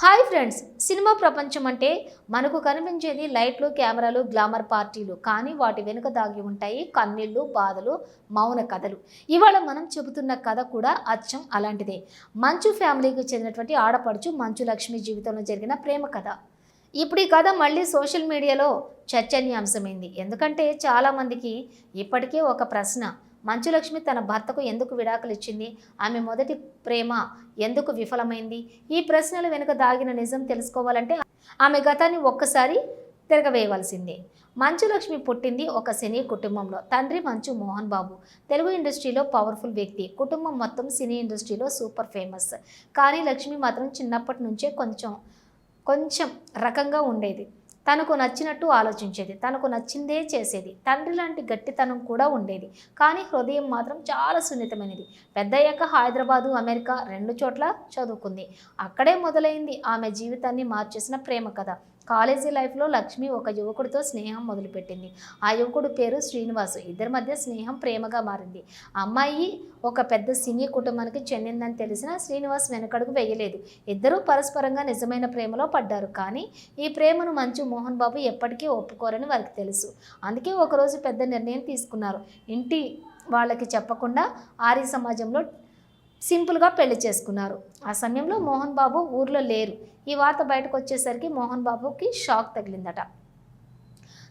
Hi friends cinema ప్రపంచం అంటే మనకు కనిపించేది లైట్లు కెమెరాలు గ్లామర్ పార్టీలు. కానీ వాటి వెనుక దాగి ఉంటాయి కన్నీళ్ళు బాధలు మౌన కథలు. ఇవాళ మనం చెబుతున్న కథ కూడా అచ్చం అలాంటిదే. మంచు ఫ్యామిలీకి చెందినటువంటి ఆడపడుచు మంచు లక్ష్మి జీవితంలో జరిగిన ప్రేమ కథ. ఇప్పుడు ఈ కథ మళ్ళీ సోషల్ మీడియాలో చర్చనీయాంశమైంది. ఎందుకంటే చాలామందికి ఇప్పటికే ఒక ప్రశ్న మంచులక్ష్మి తన భర్తకు ఎందుకు విడాకులు ఇచ్చింది? ఆమె మొదటి ప్రేమ ఎందుకు విఫలమైంది? ఈ ప్రశ్నల వెనుక దాగిన నిజం తెలుసుకోవాలంటే ఆమె గతాన్ని ఒక్కసారి తిరగవేయవలసిందే. మంచులక్ష్మి పుట్టింది ఒక సినీ కుటుంబంలో. తండ్రి మంచు మోహన్ బాబు. తెలుగు ఇండస్ట్రీలో పవర్ఫుల్ వ్యక్తి. కుటుంబం మొత్తం సినీ ఇండస్ట్రీలో సూపర్ ఫేమస్. కానీ లక్ష్మి మాత్రం చిన్నప్పటి నుంచే కొంచెం కొంచెం రకంగా ఉండేది. తనకు నచ్చినట్టు ఆలోచించేది తనకు నచ్చిందే చేసేది తండ్రి లాంటి గట్టితనం కూడా ఉండేది. కానీ హృదయం మాత్రం చాలా సున్నితమైనది. పెద్దయ్యాక హైదరాబాదు అమెరికా రెండు చోట్ల చదువుకుంది. అక్కడే మొదలైంది ఆమె జీవితాన్ని మార్చేసిన ప్రేమ కథ. కాలేజీ లైఫ్లో లక్ష్మి ఒక యువకుడితో స్నేహం మొదలుపెట్టింది. ఆ యువకుడు పేరు శ్రీనివాసు. ఇద్దరి మధ్య స్నేహం ప్రేమగా మారింది. అమ్మాయి ఒక పెద్ద సినీ కుటుంబానికి చెందిందని తెలిసిన శ్రీనివాస్ వెనకడుగు వేయలేదు. ఇద్దరూ పరస్పరంగా నిజమైన ప్రేమలో పడ్డారు. కానీ ఈ ప్రేమను మంచు మోహన్ బాబు ఎప్పటికీ ఒప్పుకోరని వారికి తెలుసు. అందుకే ఒకరోజు పెద్ద నిర్ణయం తీసుకున్నారు. ఇంటి వాళ్ళకి చెప్పకుండా ఆర్య సమాజంలో సింపుల్గా పెళ్ళి చేసుకున్నారు. ఆ సమయంలో మోహన్ బాబు ఊర్లో లేరు. ఈ వార్త బయటకు వచ్చేసరికి మోహన్ బాబుకి షాక్ తగిలిందట.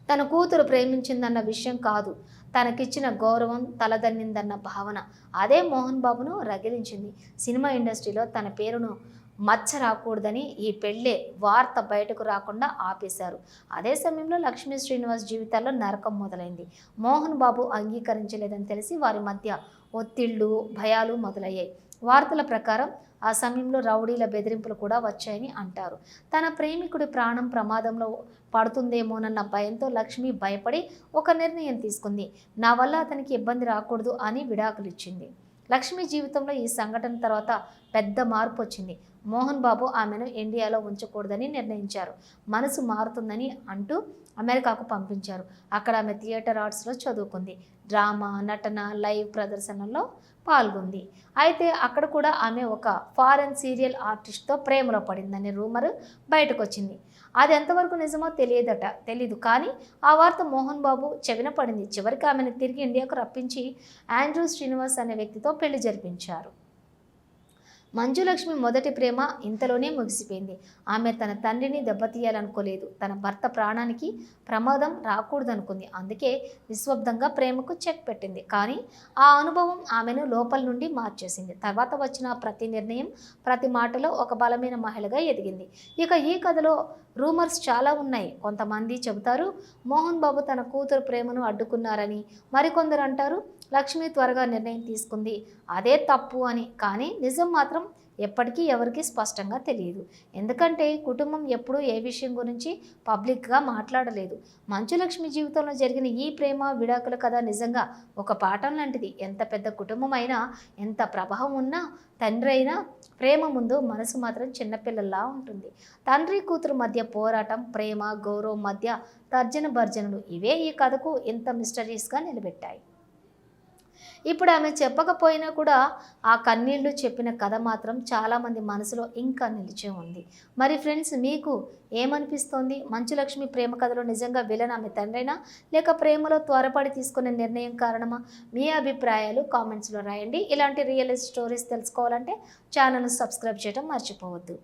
తన కూతురు ప్రేమించిందన్న విషయం కాదు. తనకిచ్చిన గౌరవం తలదన్నిందన్న భావన. అదే మోహన్ బాబును రగిలించింది. సినిమా ఇండస్ట్రీలో తన పేరును మచ్చ రాకూడదని ఈ పెళ్ళే వార్త బయటకు రాకుండా ఆపేశారు. అదే సమయంలో లక్ష్మీ శ్రీనివాస్ జీవితాల్లో నరకం మొదలైంది. మోహన్ బాబు అంగీకరించలేదని తెలిసి వారి మధ్య ఒత్తిళ్ళు భయాలు మొదలయ్యాయి. వార్తల ప్రకారం ఆ సమయంలో రౌడీల బెదిరింపులు కూడా వచ్చాయని అంటారు. తన ప్రేమికుడి ప్రాణం ప్రమాదంలో పడుతుందేమోనన్న భయంతో లక్ష్మి భయపడి ఒక నిర్ణయం తీసుకుంది. నా వల్ల అతనికి ఇబ్బంది రాకూడదు అని విడాకులు ఇచ్చింది లక్ష్మి జీవితంలో ఈ సంఘటన తర్వాత పెద్ద మార్పు వచ్చింది. మోహన్ బాబు ఆమెను ఇండియాలో ఉంచకూడదని నిర్ణయించారు. మనసు మారుతుందని అంటూ అమెరికాకు పంపించారు. అక్కడ ఆమె థియేటర్ ఆర్ట్స్లో చదువుకుంది. డ్రామా నటన లైవ్ ప్రదర్శనలో పాల్గొంది. అయితే అక్కడ కూడా ఆమె ఒక ఫారెన్ సీరియల్ ఆర్టిస్ట్తో ప్రేమలో పడిందనే రూమర్ బయటకు వచ్చింది అది ఎంతవరకు నిజమో తెలియదట తెలీదు. కానీ ఆ వార్త మోహన్ బాబు చెవిన పడింది. చివరికి ఆమెను తిరిగి ఇండియాకు రప్పించి ఆండ్రూ శ్రీనివాస్ అనే వ్యక్తితో పెళ్ళి జరిపించారు. మంజులక్ష్మి మొదటి ప్రేమ ఇంతలోనే ముగిసిపోయింది. ఆమె తన తండ్రిని దెబ్బతీయాలనుకోలేదు. తన భర్త ప్రాణానికి ప్రమాదం రాకూడదనుకుంది. అందుకే నిశ్శబ్దంగా ప్రేమకు చెక్ పెట్టింది. కానీ ఆ అనుభవం ఆమెను లోపల నుండి మార్చేసింది. తర్వాత వచ్చిన ప్రతి నిర్ణయం ప్రతి మాటలో ఒక బలమైన మహిళగా ఎదిగింది. ఇక ఈ కథలో రూమర్స్ చాలా ఉన్నాయి. కొంతమంది చెబుతారు మోహన్ బాబు తన కూతురు ప్రేమను అడ్డుకున్నారని మరికొందరు అంటారు లక్ష్మి త్వరగా నిర్ణయం తీసుకుంది. అదే తప్పు అని. కానీ నిజం మాత్రం ఎప్పటికీ ఎవరికీ స్పష్టంగా తెలియదు. ఎందుకంటే కుటుంబం ఎప్పుడూ ఏ విషయం గురించి పబ్లిక్గా మాట్లాడలేదు. మంచులక్ష్మి జీవితంలో జరిగిన ఈ ప్రేమ విడాకుల కథ నిజంగా ఒక పాఠం లాంటిది. ఎంత పెద్ద కుటుంబం అయినా ఎంత ప్రభావం ఉన్నా తండ్రి అయినా ప్రేమ ముందు మనసు మాత్రం చిన్నపిల్లల్లా ఉంటుంది. తండ్రి కూతురు మధ్య పోరాటం ప్రేమ గౌరవం మధ్య తర్జన భర్జనలు ఇవే ఈ కథకు ఇంత మిస్టరీస్గా నిలబెట్టాయి. ఇప్పుడు ఆమె చెప్పకపోయినా కూడా ఆ కన్నీళ్ళు చెప్పిన కథ మాత్రం చాలామంది మనసులో ఇంకా నిలిచే ఉంది. మరి ఫ్రెండ్స్ మీకు ఏమనిపిస్తోంది? మంచులక్ష్మి ప్రేమ కథలో నిజంగా విలన్ ఆమె తండ్రైనా? లేక ప్రేమలో త్వరపడి తీసుకునే నిర్ణయం కారణమా? మీ అభిప్రాయాలు కామెంట్స్లో రాయండి. ఇలాంటి రియల్ స్టోరీస్ తెలుసుకోవాలంటే ఛానల్ను సబ్స్క్రైబ్ చేయడం మర్చిపోవద్దు.